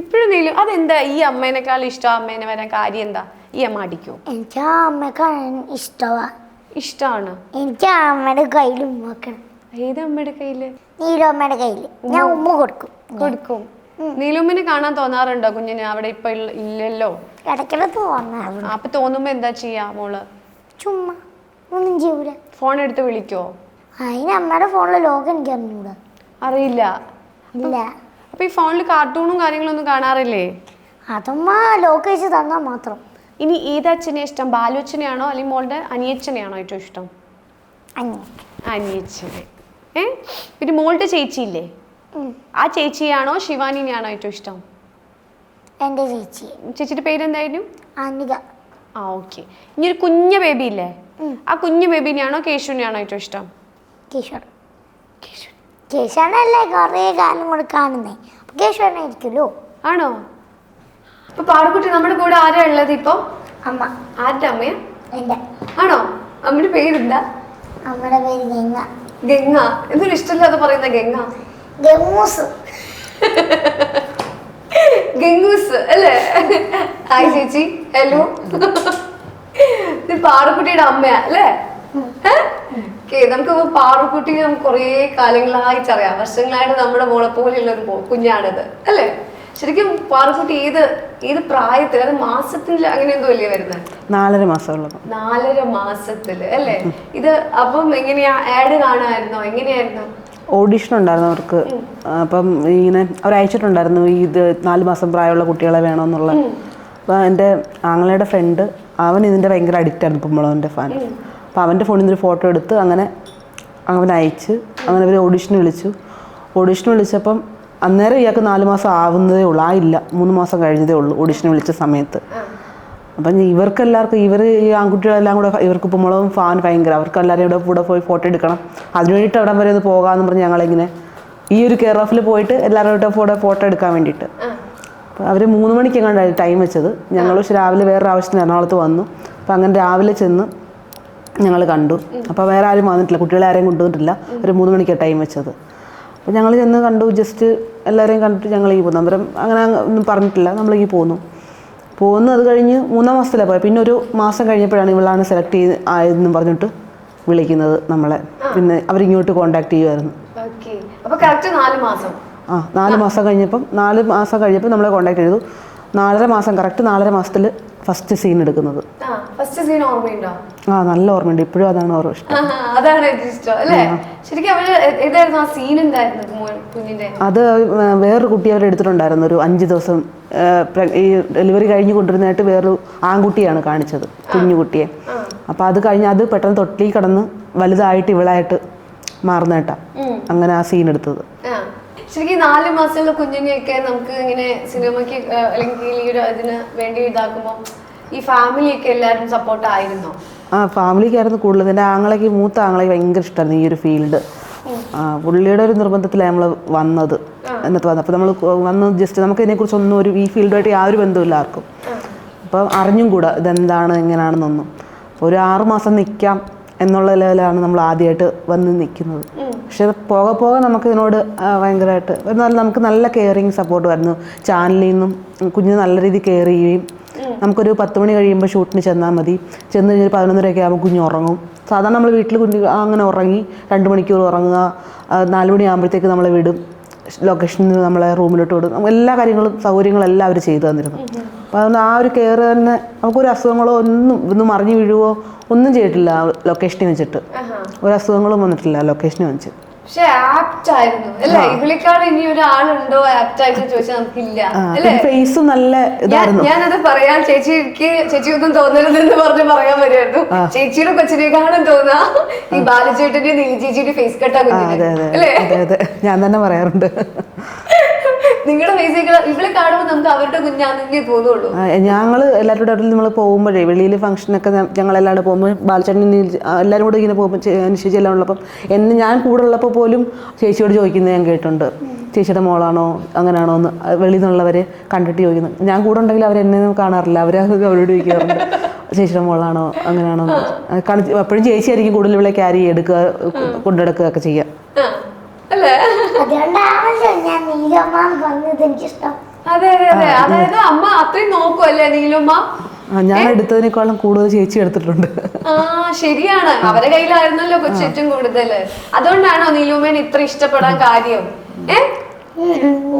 ഇപ്പോഴും നീലു അതെന്താ? ഈ അമ്മേനേക്കാൾ ഇഷ്ടം അമ്മേനെ വരാൻ കാര്യം എന്താ? ഈ അമ്മ അടിക്കോ എനിക്ക് കാണാൻ ഇഷ്ടമാ ഇഷ്ടമാണ് എനിക്ക് അമ്മയുടെ കയ്യിൽ ഉമ്മക്കണം ഏത് അമ്മയുടെ കയ്യിൽ? നീലമ്മയുടെ കയ്യിൽ ഞാൻ ഉമ്മ കൊടുക്കും. കൊടുക്കും. നീലുമ്മനെ കാണാൻ തോന്നാറുണ്ടോ കുഞ്ഞിനെ? അവിടെ ഇപ്പൊ ഇല്ലല്ലോ. ഇടയ്ക്കിടെ തോന്നാറുണ്ട്. അപ്പൊ തോന്നുമ്പോ എന്താ ചെയ്യാ മോൾ? ചുമ്മാ ഒന്നും ചെയ്യൂല. ഫോൺ എടുത്ത് വിളിക്കോ? അതിന് അമ്മയുടെ ഫോണിലെ ലോകം എനിക്ക് അറിഞ്ഞൂടാ അറിയില്ല. ഇല്ല. അപ്പൊ ഈ ഫോണിൽ കാർട്ടൂണും കാര്യങ്ങളൊന്നും കാണാറില്ലേ? അതമ്മ ലോക്കേജ് തന്നാൽ മാത്രം. ഇനി ഏത് അച്ഛനെ ഇഷ്ടം? ബാലുവച്ഛനെയാണോ അല്ലെങ്കിൽ മോളുടെ അനിയച്ഛനെയാണോ ഏറ്റവും ഇഷ്ടം? അനിയച്ഛനെ ഏ? പിന്നെ മോളുടെ ചേച്ചിയില്ലേ? ആ ചേച്ചിയാണോ ശിവാനിനെയാണോ ഏറ്റവും ഇഷ്ടം? എന്റെ ചേച്ചി. ചേച്ചിയുടെ പേരെന്തായിരുന്നു? അനിക. ആ ഓക്കെ. ഇനി ഒരു കുഞ്ഞ ബേബി ഇല്ലേ ആ കുഞ്ഞു ബേബിനെയാണോ കേശുവിനെയാണോ ഏറ്റവും ഇഷ്ടം? കേശവൻ കേശവനല്ലേ കുറേ കാലം കൂടെ കാണുന്നേ? അപ്പൊ കേശവനായിരിക്കുമല്ലോ ആണോ? അപ്പൊ പാറുക്കുട്ടി നമ്മുടെ കൂടെ ആരാ ഉള്ളത് ഇപ്പൊ? അമ്മ. ആരുടെ അമ്മയാ? എന്റെ ആണോ? അമ്മയുടെ പേരെന്താ? അമ്മയുടെ പേര് ഗംഗ. ഗംഗ. എന്തൊരു ഇഷ്ടമില്ലാതെ പറയുന്ന ഗംഗ? ഗംഗൂസ്. ഗംഗൂസ് അല്ലേ? ഹായ് ചേച്ചി. ഹലോ. നീ പാറുക്കുട്ടിയുടെ അമ്മയാ അല്ലേ? ഓക്കെ നമുക്ക് പാറുക്കുട്ടി നമുക്ക് കുറേ കാലങ്ങളായി അറിയാം. വർഷങ്ങളായിട്ട് നമ്മുടെ മോളെ പോലെയുള്ള ഒരു കുഞ്ഞാണിത് അല്ലേ? ശരിക്കും പാറുക്കുട്ടി ഏത് ഏത് പ്രായത്തിൽ അത് മാസത്തിൽ അങ്ങനെ എന്തോ അല്ലേ വരുന്നത് നാലര മാസമുള്ളത്. നാലര മാസത്തിൽ അല്ലേ? ഇത് അപ്പം എങ്ങനെയാ ആഡ് കാണാമായിരുന്നോ? എങ്ങനെയായിരുന്നു? ഓഡിഷൻ ഉണ്ടായിരുന്നു അവർക്ക്. അപ്പം ഇങ്ങനെ അവർ അയച്ചിട്ടുണ്ടായിരുന്നു ഈ ഇത് നാല് മാസം പ്രായമുള്ള കുട്ടികളെ വേണമെന്നുള്ള. അപ്പം എന്റെ ആങ്ങളയുടെ ഫ്രണ്ട് അവൻ ഇതിന്റെ ഭയങ്കര അഡിക്റ്റായിരുന്നു പുമ്പളവന്റെ ഫാൻ അപ്പോൾ അവന്റെ ഫോണിൽ നിന്നൊരു ഫോട്ടോ എടുത്ത് അങ്ങനെ അവൻ അയച്ച് അങ്ങനെ അവർ ഓഡിഷന് വിളിച്ചു. ഓഡിഷന് വിളിച്ചപ്പം അന്നേരം ഇയാൾക്ക് നാല് മാസം ആവുന്നതേ ഉള്ളൂ. ഇല്ല മൂന്ന് മാസം കഴിഞ്ഞതേ ഉള്ളൂ ഓഡിഷന് വിളിച്ച സമയത്ത്. അപ്പം ഇവർക്കെല്ലാവർക്കും ഇവർ ഈ ആൺകുട്ടികളെല്ലാം കൂടെ ഇവർക്ക് ഇപ്പോൾ മുളകും ഫാൻ ഭയങ്കര അവർക്ക് എല്ലാവരും ഇവിടെ കൂടെ പോയി ഫോട്ടോ എടുക്കണം. അതിന് വേണ്ടിയിട്ട് അവിടെ വരെ ഒന്ന് പോകാമെന്ന് പറഞ്ഞ് ഞങ്ങളിങ്ങനെ ഈ ഒരു കെയർ ഓഫിൽ പോയിട്ട് എല്ലാവരും കൂടെ ഫോട്ടോ എടുക്കാൻ വേണ്ടിയിട്ട്. അപ്പോൾ അവർ മൂന്ന് മണിക്ക് എങ്ങാണ്ടായി ടൈം വെച്ചത്. ഞങ്ങൾ രാവിലെ വേറൊരു ആവശ്യത്തിന് എറണാകുളത്ത് വന്നു. അപ്പോൾ അങ്ങനെ രാവിലെ ചെന്ന് ഞങ്ങൾ കണ്ടു. അപ്പോൾ വേറെ ആരും വന്നിട്ടില്ല. കുട്ടികളെ ആരെയും കൊണ്ടുവന്നിട്ടില്ല. ഒരു മൂന്ന് മണിക്കാണ് ടൈം വെച്ചത്. അപ്പോൾ ഞങ്ങൾ ചെന്ന് കണ്ടു. ജസ്റ്റ് എല്ലാവരെയും കണ്ടിട്ട് ഞങ്ങൾ ഈ പോന്നു അന്നേരം അങ്ങനെ ഒന്നും പറഞ്ഞിട്ടില്ല. നമ്മൾ ഈ പോന്നു. പോന്നു അത് കഴിഞ്ഞ് മൂന്നാം മാസത്തിലാണ് പോയത് പിന്നെ ഒരു മാസം കഴിഞ്ഞപ്പോഴാണ് ഇവളാണ് സെലക്ട് ചെയ്ത് ആയതെന്ന് പറഞ്ഞിട്ട് വിളിക്കുന്നത് നമ്മളെ. പിന്നെ അവരിങ്ങോട്ട് കോണ്ടാക്ട് ചെയ്യുമായിരുന്നു ആ നാല് മാസം കഴിഞ്ഞപ്പം നാല് മാസം കഴിഞ്ഞപ്പോൾ നമ്മളെ കോണ്ടാക്ട് ചെയ്തു. നാലര മാസം കറക്റ്റ് നാലര മാസത്തിൽ ഫസ്റ്റ് സീൻ എടുക്കുന്നത്. ആ ഫസ്റ്റ് സീൻ ഓർമ്മയുണ്ടോ? ആ നല്ല ഓർമ്മയുണ്ട്. ഇപ്പോഴും അതാണ് ഓർമ്മ ഇഷ്ടം. അതാണ് ഇഷ്ടം അല്ലേ? ശരിക്കും അവർ ഏതായിരുന്നു ആ സീൻ കുഞ്ഞിന്റെ? അത് വേറൊരു കുട്ടി അവർ എടുത്തിട്ടുണ്ടായിരുന്നു. ഒരു അഞ്ച് ദിവസം ഈ ഡെലിവറി കഴിഞ്ഞ് കൊണ്ടുവരുന്നതായിട്ട് വേറൊരു ആൺകുട്ടിയാണ് കാണിച്ചത് കുഞ്ഞു കുട്ടിയെ. അപ്പോൾ അത് കഴിഞ്ഞ് അത് പെട്ടെന്ന് തൊട്ടിൽ കടന്ന് വലുതായിട്ട് ഇവളായിട്ട് മാറുന്നേട്ടാ. അങ്ങനെ ആ സീൻ എടുത്തത്. ശരിക്കും നാല് മാസമുള്ള കുഞ്ഞിനെയൊക്കെ നമുക്ക് ഇങ്ങനെ സിനിമയ്ക്ക് അല്ലെങ്കിൽ ഈ ഒരു ഇതിന് വേണ്ടി ഇതാക്കുമ്പോൾ ഈ ഫാമിലിയൊക്കെ എല്ലാവരും സപ്പോർട്ട് ആയിരുന്നോ? ആ ഫാമിലിക്കായിരുന്നു കൂടുതൽ എന്റെ ആങ്ങളേക്ക് മൂത്ത ആങ്ങളേക്ക് ഭയങ്കര ഇഷ്ടമായിരുന്നു ഈ ഒരു ഫീൽഡ്. ആ പുള്ളിയുടെ ഒരു നിർബന്ധത്തിലാണ് നമ്മൾ വന്നത്. എന്നിട്ട് വന്നത്. അപ്പോൾ നമ്മൾ വന്ന് ജസ്റ്റ് നമുക്ക് ഇതിനെക്കുറിച്ച് ഒന്നും ഒരു ഈ ഫീൽഡുമായിട്ട് യാതൊരു ബന്ധമില്ല ആർക്കും. അപ്പം അറിഞ്ഞും കൂടാ ഇതെന്താണ് എങ്ങനെയാണെന്നൊന്നും ഒരു ആറുമാസം നിൽക്കാം എന്നുള്ള ലെവലാണ് നമ്മൾ ആദ്യമായിട്ട് വന്ന് നിൽക്കുന്നത്. പക്ഷെ പോകെ പോകെ നമുക്ക് ഇതിനോട് ഭയങ്കരമായിട്ട് എന്നാൽ നമുക്ക് നല്ല കെയറിങ് സപ്പോർട്ട് വരുന്നു. ചാനലിൽ നിന്നും കുഞ്ഞിന് നല്ല രീതിയിൽ കെയർ ചെയ്യുകയും നമുക്കൊരു പത്ത് മണി കഴിയുമ്പോൾ ഷൂട്ടിന് ചെന്നാൽ മതി. ചെന്ന് കഴിഞ്ഞൊരു പതിനൊന്നരയൊക്കെ ആകുമ്പോൾ കുഞ്ഞ് ഉറങ്ങും. സാധാരണ നമ്മൾ വീട്ടിൽ കുഞ്ഞ് അങ്ങനെ ഉറങ്ങി രണ്ട് മണിക്കൂർ ഉറങ്ങുക നാല് മണി ആകുമ്പോഴത്തേക്ക് നമ്മളെ വിടും. ലൊക്കേഷനിൽ നിന്ന് നമ്മളെ റൂമിലോട്ട് വിടും. എല്ലാ കാര്യങ്ങളും സൗകര്യങ്ങളും എല്ലാം അവർ ചെയ്തു തന്നിരുന്നു. അപ്പോൾ അതുകൊണ്ട് ആ ഒരു കെയർ തന്നെ നമുക്കൊരു അസുഖങ്ങളോ ഒന്നും ഒന്നും മറിഞ്ഞു വീഴുവോ ഒന്നും ചെയ്തിട്ടില്ല ലൊക്കേഷനിൽ വെച്ചിട്ട്. ഒരു അസുഖങ്ങളും വന്നിട്ടില്ല ലൊക്കേഷനിൽ വെച്ച്. പക്ഷെ ആപ്റ്റ് ആയിരുന്നു അല്ലേ ഇവിളേക്കാൾ ഇനി ഒരാളുണ്ടോ ആപ്റ്റ് ആയിട്ട് ചോദിച്ചാൽ നമുക്കില്ല അല്ലേ? ഫേസ് നല്ല ഇതായിരുന്നു. ഞാനത് പറയാൻ ചേച്ചിക്ക് ചേച്ചി ഒന്നും തോന്നരുതെന്ന് പറഞ്ഞ് പറയാൻ വരുമായിരുന്നു ചേച്ചിയുടെ കൊച്ചിനേക്കാളും തോന്നാ ഈ ബാലചേട്ടന്റെ നീലി ചേച്ചിയുടെ ഫേസ് കട്ടാ കുഞ്ഞിന്. അല്ലേ? ഞാൻ തന്നെ പറയാറുണ്ട്. നിങ്ങളുടെ ഫേസ് ഇവളെ കാണുമ്പോൾ നമുക്ക് അവരുടെ കുഞ്ഞാണെന്നേ തോന്നുള്ളൂ. ആ, ഞങ്ങൾ എല്ലാവരും കൂടെ നമ്മൾ പോകുമ്പോഴേ വെളിയിൽ ഫംഗ്ഷനൊക്കെ ഞങ്ങൾ എല്ലാവരും പോകുമ്പോൾ ബാലചേട്ടൻ എല്ലാവരും കൂടെ ഇങ്ങനെ പോകുമ്പോൾ നിശ്ചയിച്ച് എല്ലാം ഉള്ളപ്പം എന്ന് ഞാൻ കൂടെ ഉള്ളപ്പോൾ പോലും ചേച്ചിയോട് ചോദിക്കുന്നത് ഞാൻ കേട്ടുണ്ട് ചേച്ചിയുടെ മോളാണോ അങ്ങനെയാണോ എന്ന് വെളിയിൽ നിന്നുള്ളവരെ കണ്ടിട്ട് ചോദിക്കുന്നു. ഞാൻ കൂടെ ഉണ്ടെങ്കിൽ അവർ എന്നെ കാണാറില്ല. അവർ അവരോട് ചോദിക്കാറുണ്ട്. ചേച്ചിയുടെ മോളാണോ അങ്ങനെയാണോ എപ്പോഴും ചേച്ചിയായിരിക്കും കൂടുതൽ ഇവിടെ ക്യാരി എടുക്കുക കൊണ്ടെടുക്കുക ഒക്കെ ചെയ്യുക. അല്ലേ? അതുകൊണ്ടാണല്ലോ ഞാൻ നീലമ്മ എന്ന് പറഞ്ഞത് എനിക്കിഷ്ടം. അതെ അതെ അതെ. അതായത് അമ്മ അത്രയും നോക്കുമല്ലേ നീലുമ്മ ഞാൻ എടുത്തതിനേക്കാളും കൂടുതൽ ചേച്ചി എടുത്തിട്ടുണ്ട്. ആ ശരിയാണ്. അവരെ കയ്യിലായിരുന്നല്ലോ കൊച്ചു ഏറ്റവും കൂടുതൽ അതുകൊണ്ടാണോ നീലുമ്മേനെ ഇത്ര ഇഷ്ടപ്പെടാൻ കാര്യം? ഏ?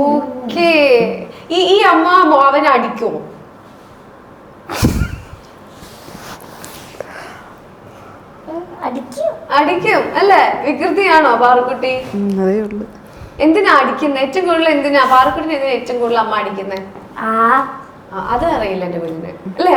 ഓക്കേ. ഈ ഈ അമ്മ അവനെ അടിക്കുമോ അടിക്കും. അടിക്കും. അല്ലേ? വികൃതിയാണോ പാറക്കുട്ടി? അതേ ഉള്ളൂ. എന്തിനാ അടിക്കുന്നത് ഏറ്റവും കൂടുതൽ എന്തിനാ? പാറക്കുട്ടിന് എന്തിനാ ഏറ്റവും കൂടുതൽ അമ്മ അടിക്കുന്നത് ആ. അത് അറിയില്ല എന്റെ കുഞ്ഞിന് അല്ലേ?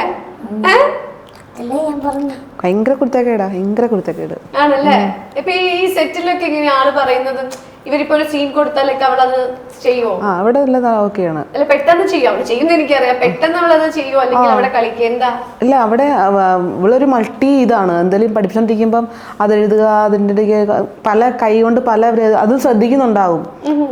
ഭയങ്കര കുരുത്തക്കേടാ. ഭയങ്കര കുരുത്തക്കേട്. ആണല്ലേ? ഇപ്പൊ ഈ ഈ സെറ്റിലൊക്കെ ഇങ്ങനെ ആൾ പറയുന്നത്? ഇവരിപ്പോ ഒരു സീൻ കൊടുത്താലൊക്കെ അവളത് ചെയ്യുമോ ആ അവിടെ നല്ല ഓക്കെയാണ്. അല്ല പെട്ടെന്ന് ചെയ്യും അവൾ ചെയ്യുന്ന എനിക്കറിയാം. പെട്ടെന്ന് അവളത് ചെയ്യുമോ അല്ലെങ്കിൽ അവിടെ കളിക്കുക? എന്താ? ഇല്ല അവിടെ അവ- ഇവളൊരു മൾട്ടി ഇതാണ്. എന്തെങ്കിലും പഠിപ്പിച്ചോണ്ടിരിക്കുമ്പം അതെഴുതുക അതിന്റെ ഇടയ്ക്ക് പല കൈ കൊണ്ട് പല അതും ശ്രദ്ധിക്കുന്നുണ്ടാവും.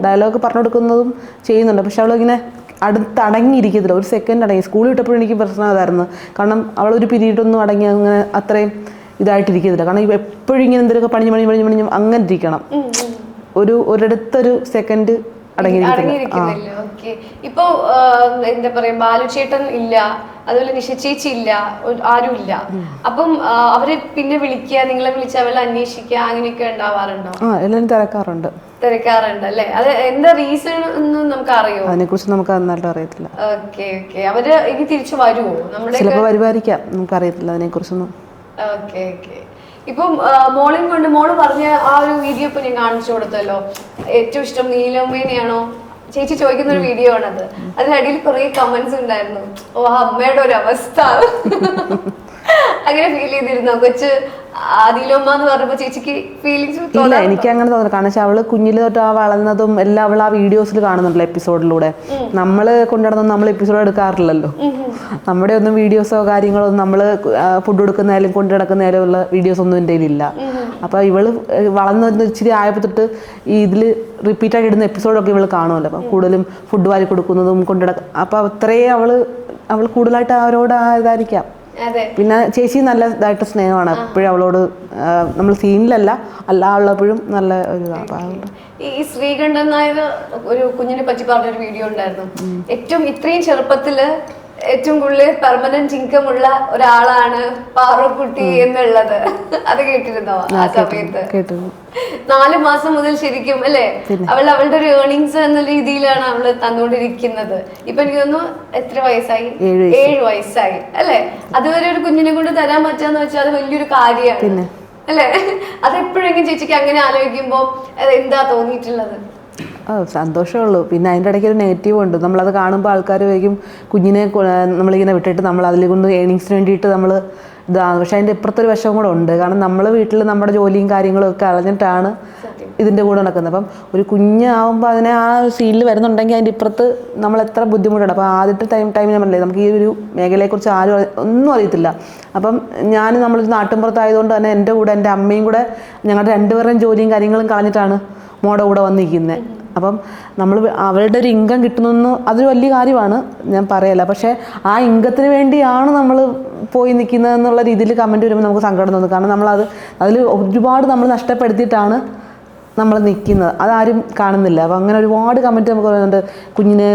ഡയലോഗ് പറഞ്ഞു കൊടുക്കുന്നതും ചെയ്യുന്നുണ്ട്. പക്ഷെ അവളിങ്ങനെ അടുത്ത് അടങ്ങിയിരിക്കത്തില്ല. ഒരു സെക്കൻഡ് അടങ്ങി. സ്കൂളിൽ വിട്ടപ്പോഴും എനിക്ക് പ്രശ്നം അതായിരുന്നു. കാരണം അവളൊരു പിരീഡ് ഒന്നും അടങ്ങി അങ്ങനെ അത്രയും ഇതായിട്ടിരിക്കത്തില്ല. കാരണം എപ്പോഴും ഇങ്ങനെ എന്തെങ്കിലുമൊക്കെ പണിഞ്ഞ് പണിഞ്ഞ് പണിഞ്ഞ് പണിഞ്ഞ് അങ്ങനെ ഇരിക്കണം ഒരു ഒരിടത്തൊരു സെക്കൻഡ് അടങ്ങിയിരിക്കുന്നില്ല. ഓക്കെ ഇപ്പൊ എന്താ പറയാ ബാലുചേട്ടൻ ഇല്ല അതുപോലെ നിശചേച്ചി ഇല്ല ആരും ഇല്ല. അപ്പം അവരെ പിന്നെ വിളിക്കുക നിങ്ങളെ വിളിച്ച് അവരെ അന്വേഷിക്കുക അങ്ങനെയൊക്കെ ഉണ്ടാവാറുണ്ടോ? ആ എല്ലാവരും തിരക്കാറുണ്ട്. തിരക്കാറുണ്ട് അല്ലേ? അത് എന്താ റീസൺ എന്ന് നമുക്ക് അറിയോ അതിനെക്കുറിച്ച് നമുക്ക് നന്നായിട്ട് അറിയത്തില്ല. ഓക്കെ ഓക്കെ അവർ ഇനി തിരിച്ചു വരുമോ നമ്മുടെ ചിലപ്പോൾ വരുമായിരിക്കാം അതിനെ കുറിച്ചൊന്നും ഓക്കെ ഓക്കെ ഇപ്പം മോളിങ് കൊണ്ട് മോൾ പറഞ്ഞ ആ ഒരു വീഡിയോ ഇപ്പൊ ഞാൻ കാണിച്ചു കൊടുത്തല്ലോ. ഏറ്റവും ഇഷ്ടം നീലമ്മേനെയാണോ ചേച്ചി ചോദിക്കുന്ന ഒരു വീഡിയോ ആണത്. അതിനടിയിൽ കുറെ കമന്റ്സ് ഉണ്ടായിരുന്നു. ഓ അമ്മയുടെ ഒരു അവസ്ഥ. അങ്ങനെ ഫീൽ ചെയ്തിരുന്നോ? കൊച്ച് ആദിലമ്മ എന്ന് പറഞ്ഞപ്പോ ചേച്ചിക്ക് ഫീലിങ്സ് ഇല്ല എനിക്ക് അങ്ങനെ തോന്നുന്നു കാരണം വെച്ചാൽ അവൾ കുഞ്ഞിൽ തൊട്ട് ആ വളർന്നതും എല്ലാം അവൾ ആ വീഡിയോസിൽ കാണുന്നുണ്ടല്ലോ എപ്പിസോഡിലൂടെ നമ്മൾ കൊണ്ടുനടന്നും നമ്മൾ എപ്പിസോഡ് എടുക്കാറില്ലല്ലോ. നമ്മുടെ ഒന്നും വീഡിയോസോ കാര്യങ്ങളോ ഒന്നും നമ്മൾ ഫുഡ് കൊടുക്കുന്നതായാലും കൊണ്ടു നടക്കുന്നതായാലും ഉള്ള വീഡിയോസ് ഒന്നും എന്റെ ഇല്ല അപ്പൊ ഇവൾ വളർന്നു ഇച്ചിരി ആയപ്പോ തൊട്ട് ഈ ഇതിൽ റിപ്പീറ്റ് ആയി ഇടുന്ന എപ്പിസോഡൊക്കെ ഇവൾ കാണുമല്ലോ. അപ്പൊ കൂടുതലും ഫുഡ് വാരി കൊടുക്കുന്നതും കൊണ്ടുനടക്ക അപ്പൊ അത്രേ അവൾ അവൾ കൂടുതലായിട്ട് അവരോട് ആ ഇതായിരിക്കാം. പിന്നെ ചേച്ചി നല്ല ഇതായിട്ട് സ്നേഹമാണ്. എപ്പോഴും അവളോട് നമ്മൾ സീനിലല്ല അല്ല ഉള്ളപ്പോഴും നല്ല ഒരു ഈ ശ്രീകണ്ഠൻ നായർ ഒരു കുഞ്ഞിനെ പറ്റി പറഞ്ഞൊരു വീഡിയോ ഉണ്ടായിരുന്നു. ഏറ്റവും ഇത്രയും ചെറുപ്പത്തിൽ ഏറ്റവും കൂടുതൽ പെർമനന്റ് ഇൻകം ഉള്ള ഒരാളാണ് പാറുക്കുട്ടി എന്നുള്ളത്. അത് കേട്ടിരുന്നോ? ആ സമയത്ത്. കേട്ടിരുന്നു. നാല് മാസം മുതൽ ശരിക്കും അല്ലേ? അവൾ അവളുടെ ഒരു ഏർണിങ്സ് എന്ന രീതിയിലാണ് അവൾ തന്നുകൊണ്ടിരിക്കുന്നത്. ഇപ്പൊ എനിക്ക് തോന്നുന്നു എത്ര വയസ്സായി? ഏഴ് വയസ്സായി അല്ലേ? അതുവരെ ഒരു കുഞ്ഞിനെ കൊണ്ട് തരാൻ പറ്റാന്ന് വെച്ചാൽ അത് വലിയൊരു കാര്യമാണ്. അല്ലേ? അതെപ്പോഴെങ്കിലും ചേച്ചിക്ക് അങ്ങനെ ആലോചിക്കുമ്പോ എന്താ തോന്നിയിട്ടുള്ളത്? സന്തോഷമുള്ളൂ. പിന്നെ അതിന്റെ ഇടയ്ക്ക് ഒരു നെഗറ്റീവ് ഉണ്ട്. നമ്മളത് കാണുമ്പോൾ ആൾക്കാർ വരിക്കും കുഞ്ഞിനെ നമ്മളിങ്ങനെ വിട്ടിട്ട് നമ്മൾ അതിൽ കൊണ്ട് ഏണിങ്സിന് വേണ്ടിയിട്ട് നമ്മൾ ഇതാണ്. പക്ഷെ അതിന്റെ ഇപ്പുറത്തൊരു വശം കൂടെ ഉണ്ട്. കാരണം നമ്മൾ വീട്ടിൽ നമ്മുടെ ജോലിയും കാര്യങ്ങളും ഒക്കെ അറിഞ്ഞിട്ടാണ് ഇതിന്റെ കൂടെ നടക്കുന്നത്. അപ്പം ഒരു കുഞ്ഞാവുമ്പോൾ അതിനെ ആ സീനിൽ വരുന്നുണ്ടെങ്കിൽ അതിന്റെ ഇപ്പുറത്ത് നമ്മൾ എത്ര ബുദ്ധിമുട്ടാണ് അപ്പോൾ ആദ്യത്തെ ടൈം ടൈം ഞാൻ പറഞ്ഞില്ലേ നമുക്ക് ഈ ഒരു മേഖലയെക്കുറിച്ച് ആരും ഒന്നും അറിയത്തില്ല. അപ്പം ഞാൻ നമ്മൾ നാട്ടിൻപുറത്തായതുകൊണ്ട് തന്നെ എന്റെ കൂടെ എന്റെ അമ്മയും കൂടെ ഞങ്ങളുടെ രണ്ടുപേരുടെയും ജോലിയും കാര്യങ്ങളും കളഞ്ഞിട്ടാണ് മോടെ കൂടെ വന്നിരിക്കുന്നത് അപ്പം നമ്മൾ അവരുടെ ഒരു ഇൻകം കിട്ടുന്നു അതൊരു വലിയ കാര്യമാണ് ഞാൻ പറയല്ല. പക്ഷേ ആ ഇൻകത്തിന് വേണ്ടിയാണ് നമ്മൾ പോയി നിൽക്കുന്നത് എന്നുള്ള രീതിയിൽ കമന്റ് വരുമ്പോൾ നമുക്ക് സങ്കടം തോന്നും. കാരണം നമ്മളത് അതിൽ ഒരുപാട് നമ്മൾ നഷ്ടപ്പെടുത്തിയിട്ടാണ് നമ്മൾ നിൽക്കുന്നത്. അതാരും കാണുന്നില്ല. അപ്പോൾ അങ്ങനെ ഒരുപാട് കമന്റ് നമുക്ക് പറയുന്നുണ്ട്. കുഞ്ഞിന്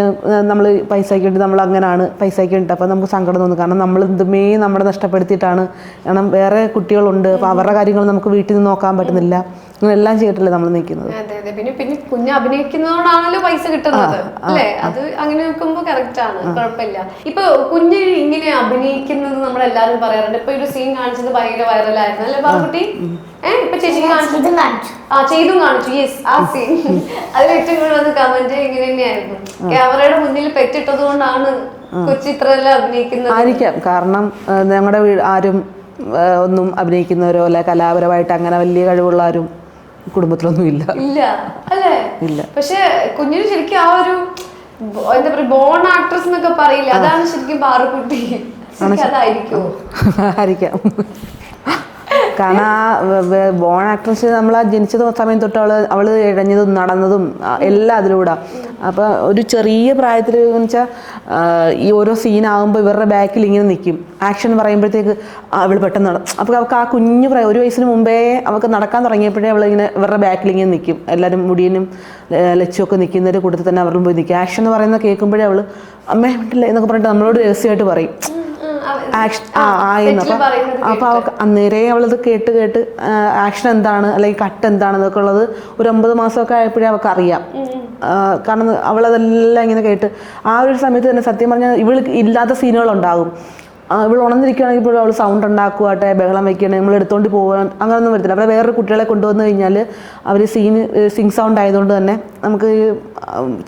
നമ്മൾ പൈസയ്ക്ക് വേണ്ടി നമ്മൾ അങ്ങനെയാണ് പൈസയ്ക്ക് വേണ്ടി അപ്പോൾ നമുക്ക് സങ്കടം തോന്നും. കാരണം നമ്മൾ എന്തുമേ നമ്മളെ നഷ്ടപ്പെടുത്തിയിട്ടാണ്. കാരണം വേറെ കുട്ടികളുണ്ട്. അപ്പോൾ അവരുടെ കാര്യങ്ങൾ നമുക്ക് വീട്ടിൽ നിന്ന് നോക്കാൻ പറ്റുന്നില്ല. എല്ലാം ചെയ്തിട്ടല്ലേ നമ്മൾ നിൽക്കുന്നത് അതെ അതെ. പിന്നെ പിന്നെ കുഞ്ഞ് അഭിനയിക്കുന്നതുകൊണ്ടാണല്ലോ പൈസ കിട്ടുന്നത്. അല്ലേ? അത് അങ്ങനെ നോക്കുമ്പോ കറക്റ്റ് ആണ്. കുഴപ്പമില്ല. ഇപ്പൊ കുഞ്ഞ് ഇങ്ങനെ അഭിനയിക്കുന്നത് നമ്മൾ എല്ലാരും പറയാറുണ്ട്. ഇപ്പൊ ഒരു സീൻ കാണിച്ചത് ഭയങ്കര വൈറലായിരുന്നു അല്ലേ പാർക്കുട്ടി ഏഹ് ഇപ്പൊ ചേച്ചി കാണിച്ചത്? കാണിച്ചു. ആ ചെയ്തും കാണിച്ചു. യെസ് ആ സീൻ അതിൽ ഏറ്റവും കൂടുതൽ വന്ന് കമന്റ് ഇങ്ങനെ തന്നെയായിരുന്നു. ക്യാമറയുടെ മുന്നിൽ പെറ്റിട്ടത് കൊണ്ടാണ് കൊച്ചിത്രയെല്ലാം അഭിനയിക്കുന്നത്. ആയിരിക്കാം. കാരണം ഞങ്ങളുടെ ആരും ഒന്നും അഭിനയിക്കുന്നവരോ അല്ലെ കലാപരമായിട്ട് അങ്ങനെ വലിയ കഴിവുള്ള ആരും കുടുംബത്തിലൊന്നും ഇല്ല. ഇല്ല അല്ലേ? ഇല്ല. പക്ഷെ കുഞ്ഞിന് ശരിക്കും ആ ഒരു എന്താ പറയാ ബോൺ ആക്ട്രസ് എന്നൊക്കെ പറയില്ല? അതാണ് ശരിക്കും പാറുക്കുട്ടി. അതായിരിക്കും ആയിരിക്കാം. കാരണം ആ ബോൺ ആക്ട്രസ് നമ്മൾ ആ ജനിച്ചത് സമയം തൊട്ട് അവൾ അവൾ ഇഴഞ്ഞതും നടന്നതും എല്ലാം അതിലൂടെ. അപ്പോൾ ഒരു ചെറിയ പ്രായത്തിൽ വെച്ചാൽ ഈ ഓരോ സീനാകുമ്പോൾ ഇവരുടെ ബാക്കിൽ ഇങ്ങനെ നിൽക്കും ആക്ഷൻ പറയുമ്പോഴത്തേക്ക് അവൾ പെട്ടെന്ന് നട അപ്പോൾ അവൾക്ക് ആ കുഞ്ഞു പ്രായം ഒരു വയസ്സിന് മുമ്പേ അവൾക്ക് നടക്കാൻ തുടങ്ങിയപ്പോഴേ അവൾ ഇങ്ങനെ ഇവരുടെ ബാക്കിൽ ഇങ്ങനെ നിൽക്കും എല്ലാവരും മുടിയനും ലച്ചുമൊക്കെ നിൽക്കുന്നതിന്റെ കൂട്ടത്തിൽ തന്നെ അവരും പോയി നിൽക്കും ആക്ഷൻ എന്ന് പറയുന്നത് കേൾക്കുമ്പോഴേ അവൾ അമ്മേ എന്നൊക്കെ പറഞ്ഞിട്ട് നമ്മളോട് രഹസ്യമായിട്ട് പറയും. അപ്പോൾ അവൾക്ക് അന്നേരെ അവളത് കേട്ട് കേട്ട് ആക്ഷൻ എന്താണ് അല്ലെങ്കിൽ കട്ട് എന്താണെന്നൊക്കെ ഉള്ളത് ഒരു ഒമ്പത് മാസമൊക്കെ ആയപ്പോഴേ അവൾക്ക് അറിയാം. കാരണം അവളതെല്ലാം ഇങ്ങനെ കേട്ട്. ആ ഒരു സമയത്ത് തന്നെ സത്യം പറഞ്ഞാൽ ഇവൾ ഇല്ലാത്ത സീനുകൾ ഉണ്ടാകും. ഇവൾ ഉണർന്നിരിക്കുകയാണെങ്കിൽ ഇപ്പോൾ അവൾ സൗണ്ട് ഉണ്ടാക്കുവാട്ടെ ബഹളം വയ്ക്കണേ നമ്മൾ എടുത്തോണ്ട് പോകാൻ അങ്ങനെയൊന്നും വരത്തില്ല. അവിടെ വേറൊരു കുട്ടികളെ കൊണ്ടുവന്നു കഴിഞ്ഞാൽ അവർ സീൻ സിങ് സൗണ്ട് ആയതുകൊണ്ട് തന്നെ നമുക്ക്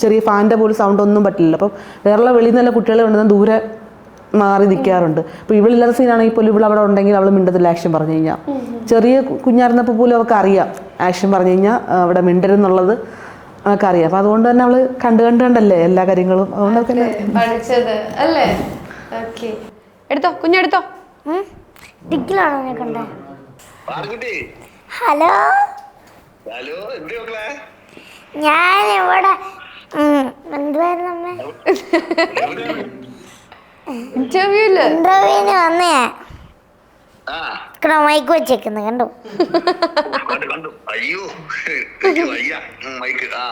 ചെറിയ ഫാന്റെ പോലും സൗണ്ട് ഒന്നും പറ്റില്ല അപ്പം വേറെ വെളിയിൽ നിന്നുള്ള കുട്ടികളെ കൊണ്ടുവന്ന് ദൂരെ മാറി നിൽക്കാറുണ്ട്. ഇപ്പൊ ഇവളില്ലാത്ത സീനാണെങ്കിൽ പോലും ഇവൾ അവിടെ ഉണ്ടെങ്കിൽ അവൾ മിണ്ടത്തില്ല ആക്ഷൻ പറഞ്ഞു കഴിഞ്ഞാൽ ചെറിയ കുഞ്ഞായിരുന്നപ്പോൾ പോലും അവൾക്ക് അറിയാം ആക്ഷൻ പറഞ്ഞു കഴിഞ്ഞാൽ അവിടെ മിണ്ടരുന്നുള്ളത് അവൾക്ക് അറിയാം. അപ്പോൾ അതുകൊണ്ട് തന്നെ അവൾ കണ്ടു കണ്ട് കണ്ടല്ലേ എല്ലാ കാര്യങ്ങളും. അതുകൊണ്ട് അവൾക്ക് എല്ലാം പഠിച്ചത്. അല്ലേ? ഓക്കെ എടുത്തോ കുഞ്ഞെടുത്തോ കണ്ടേ? ഹലോ? ഹലോ ഞാൻ ഇവിടെ എന്തുവായിരുന്നു അമ്മേ? ഇന്റർവ്യൂൽ? ഇന്റർവ്യൂവിന് വന്നേ. മൈക്ക് വെച്ചേക്കുന്നു കണ്ടു? അയ്യോ മൈക്ക്. ആ?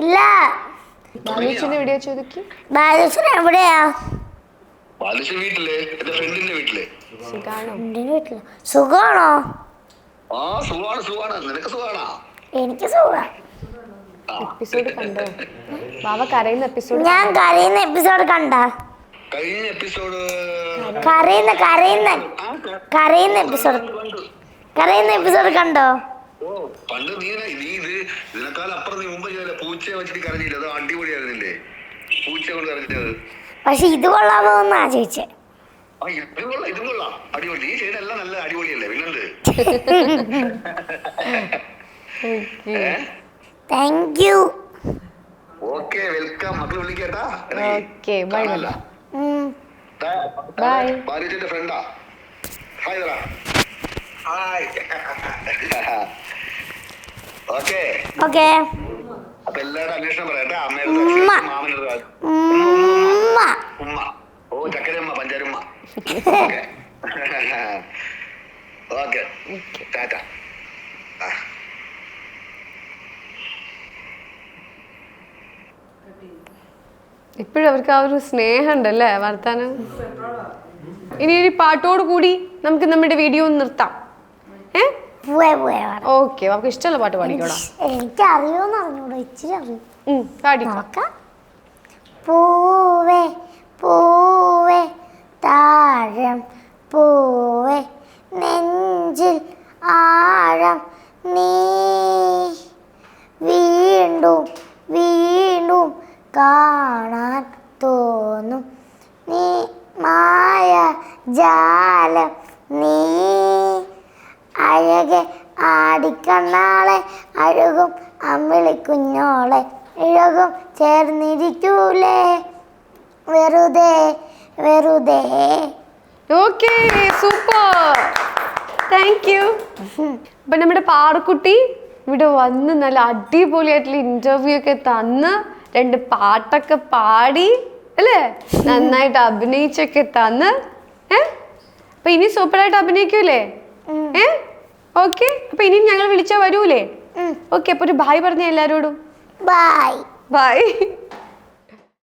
ഇല്ല. ബാലൂച്ചിന്റെ വീഡിയോ ചോദിക്കും. ബാലകൃഷ്ണൻ എവിടെയാ? ബാലുശ്ശ വീട്ടിലെ. എന്റെ ഫ്രണ്ടിന്റെ വീട്ടിലെ. സുഖാണോ? ആ സുഖാണ് സുഖാണ് നിനക്ക് സുഖാണോ? എനിക്ക് സുഖം. എപ്പിസോഡ് കണ്ടോ? ബാബ കരയുന്ന എപ്പിസോഡ് ഞാൻ കരയുന്ന എപ്പിസോഡ് കണ്ട? കഴിഞ്ഞ എപ്പിസോഡ് കരയുന്ന കരയുന്ന കരയുന്ന എപ്പിസോഡ് കരയുന്ന എപ്പിസോഡ് കണ്ടോ? പണ്ട് നീ നീ ഇത് ഇതിനേക്കാൾ അപ്പുറം നീ മുമ്പ് ചെയ്തല്ലേ പൂച്ചയെ വെച്ചിട്ട് കരഞ്ഞില്ല? അത് അടിപൊളിയായിരുന്നില്ലേ പൂച്ച കൊണ്ട് കരഞ്ഞത്. പക്ഷെ ഇത് കൊള്ളാമോ എന്നാ ചോദിച്ചേ. ആ ഇത് കൊള്ളാം ഇത് കൊള്ളാം. അടിപൊളി. നീ ചെയ്തെല്ലാം നല്ല അടിപൊളിയല്ലേ? പിന്നെന്ത്? താങ്ക് യു ഓക്കെ വെൽക്കം മക്കൾ വിളിക്കേട്ടാ. ഓക്കെ ബൈ ബൈ ഭാര്യത്തിന്റെ ഫ്രണ്ടാ? ഹായ് തരാ ഹായ് ഓക്കെ ഓക്കെ അപ്പൊ എല്ലാവരുടെ അന്വേഷണം പറയട്ടെ അമ്മയുടെ. മാമനൊരു ഉമ്മ. ഉമ്മ. ഓ ചക്കരമ്മ പഞ്ചാരമ്മ. ഓക്കെ ടാറ്റ ആ. ഇപ്പോഴും അവർക്ക് ആ ഒരു സ്നേഹം ഉണ്ടല്ലേ വർത്താനം? ഇനി ഒരു പാട്ടോട് കൂടി നമുക്ക് നമ്മുടെ വീഡിയോ നിർത്താം. ഏ? ഓക്കെ നമുക്ക് ഇഷ്ടമുള്ള പാട്ട് പാടിക്കോടാ. എനിക്ക് അറിയോന്ന് അറിഞ്ഞൂടാ ഇച്ചിരി അറിയും. ഉം, പാടിക്കോ. നോക്കാം പൂവേ പൂവേ താഴം പൂവേ നെഞ്ചിൽ ആഴം നീ വീണ്ടും വീണ്ടും കാണാൻ തോന്നും നീ മായ ജാലം നീ അഴകെ ആടിക്കണ്ണാളെ അഴുകും അമ്മിളി കുഞ്ഞോളെ ഇഴകും ചേർന്നിരിക്കൂലേ വെറുതെ വെറുതെ ഓക്കെ സൂപ്പർ താങ്ക് യു അപ്പൊ നമ്മുടെ പാറക്കുട്ടി ഇവിടെ വന്ന് നല്ല അടിപൊളിയായിട്ടുള്ള ഇന്റർവ്യൂ ഒക്കെ തന്ന് രണ്ട് പാട്ടൊക്കെ പാടി അല്ലേ? നന്നായിട്ട് അഭിനയിച്ചൊക്കെ തന്ന് ഏ? അപ്പൊ ഇനി സൂപ്പറായിട്ട് അഭിനയിക്കൂലേ? ഏ? ഓക്കെ. അപ്പൊ ഇനി ഞങ്ങൾ വിളിച്ചാ വരൂലേ? ഓക്കെ അപ്പൊ ഒരു ബായ് പറഞ്ഞ എല്ലാരോടും. Bye bye